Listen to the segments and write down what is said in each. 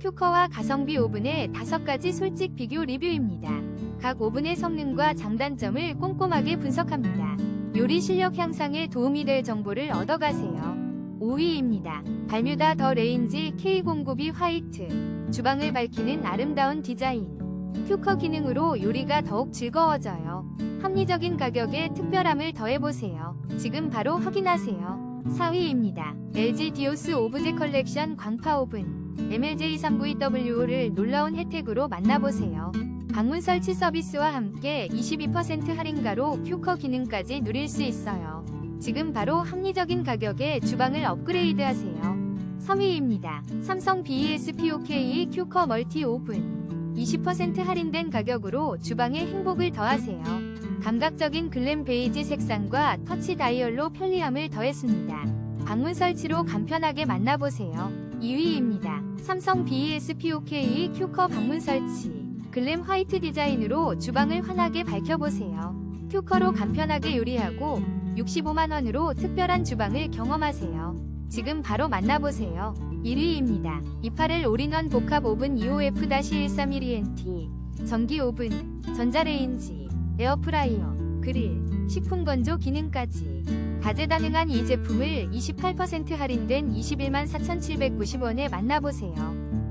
큐커와 가성비 오븐의 5가지 솔직 비교 리뷰입니다. 각 오븐의 성능과 장단점을 꼼꼼하게 분석합니다. 요리 실력 향상에 도움이 될 정보를 얻어가세요. 5위입니다. 발뮤다 더 레인지 K09B 화이트. 주방을 밝히는 아름다운 디자인. 큐커 기능으로 요리가 더욱 즐거워져요. 합리적인 가격에 특별함을 더해보세요. 지금 바로 확인하세요. 4위입니다. LG 디오스 오브제 컬렉션 광파 오븐. MLJ3VW를 놀라운 혜택으로 만나보세요. 방문 설치 서비스와 함께 22% 할인가로 큐커 기능까지 누릴 수 있어요. 지금 바로 합리적인 가격에 주방을 업그레이드 하세요. 3위입니다. 삼성 BESPOK 큐커 멀티 오븐. 20% 할인된 가격으로 주방에 행복을 더하세요. 감각적인 글램 베이지 색상과 터치 다이얼로 편리함을 더했습니다. 방문 설치로 간편하게 만나보세요. 2위입니다. 삼성 BESPOK 큐커 방문 설치. 글램 화이트 디자인으로 주방을 환하게 밝혀보세요. 큐커로 간편하게 요리하고 65만원으로 특별한 주방을 경험하세요. 지금 바로 만나보세요. 1위입니다. 28L 올인원 복합 오븐 EOF-131ENT 전기 오븐, 전자레인지, 에어프라이어, 그릴, 식품 건조 기능까지 다재다능한 이 제품을 28% 할인된 21만 4,790원에 만나보세요.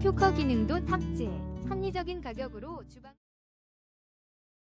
큐커 기능도 탑재, 합리적인 가격으로 주방